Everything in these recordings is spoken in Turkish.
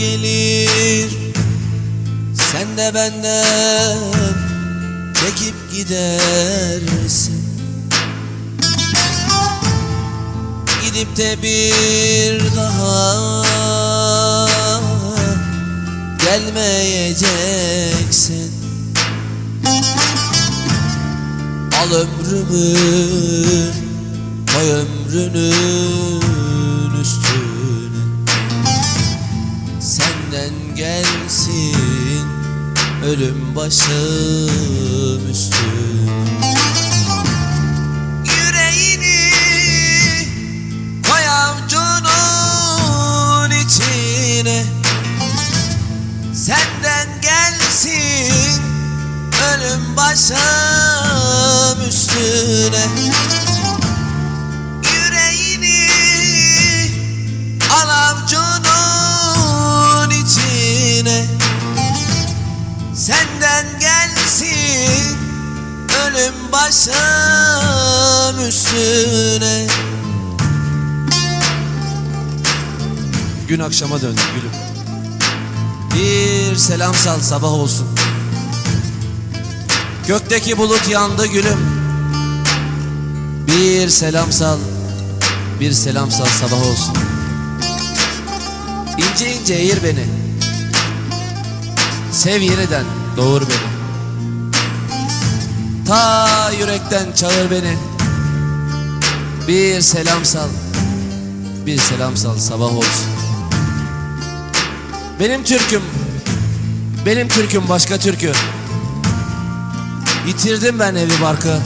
gelir. Sen de benden çekip gidersin. Gidip de bir daha gelmeyeceksin. Al ömrümü koy ömrünün gelsin ölüm başım üstüne. Yüreğini koy avucunun içine. Senden gelsin ölüm başım üstüne başım üstüne Gün akşama döndü gülüm. Bir selam sal sabah olsun. Gökteki bulut yandı gülüm. Bir selam sal. Bir selam sal sabah olsun. İnce ince eğir beni. Sev yeniden doğur beni. Ta yürekten çağır beni. Bir selam sal. Bir selam sal sabah olsun. Benim türküm Benim türküm başka türkü Yitirdim ben evi barkı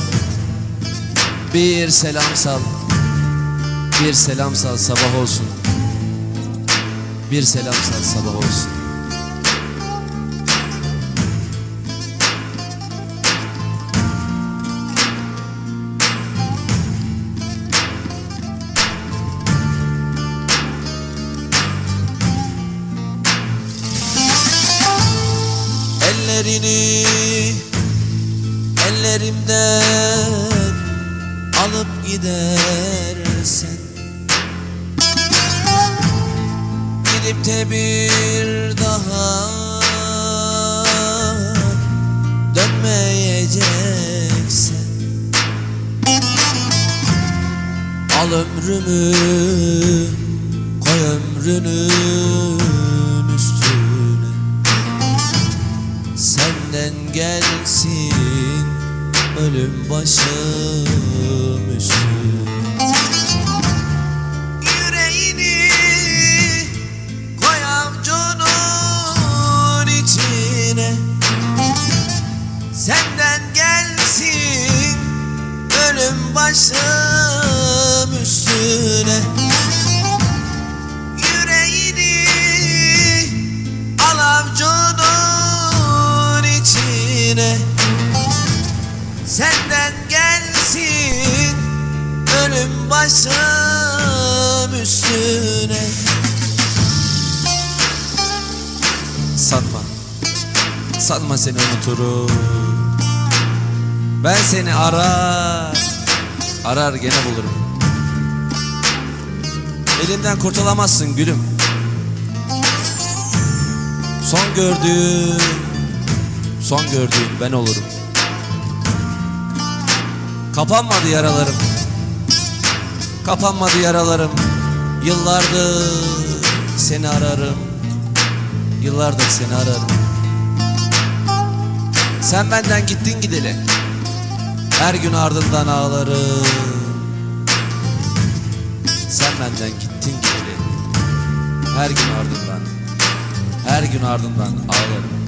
Bir selam sal Bir selam sal sabah olsun Bir selam sal sabah olsun Ellerini ellerimden alıp gidersen. Gidip de bir daha dönmeyeceksen. Al ömrümü koy ömrünün Senden gelsin ölüm başım üstüne Yüreğini koy avucunun içine. Senden gelsin ölüm başım üstüne gelsin ölüm başım üstüne. Sanma. Sanma seni unuturum. Ben seni arar Arar gene bulurum. Elimden kurtulamazsın gülüm. Son gördüğüm Son gördüğüm ben olurum Kapanmadı yaralarım. Kapanmadı yaralarım. Yıllardır seni ararım. Yıllardır seni ararım. Sen benden gittin gideli. Her gün ardından ağlarım. Sen benden gittin gideli. Her gün ardından Her gün ardından ağlarım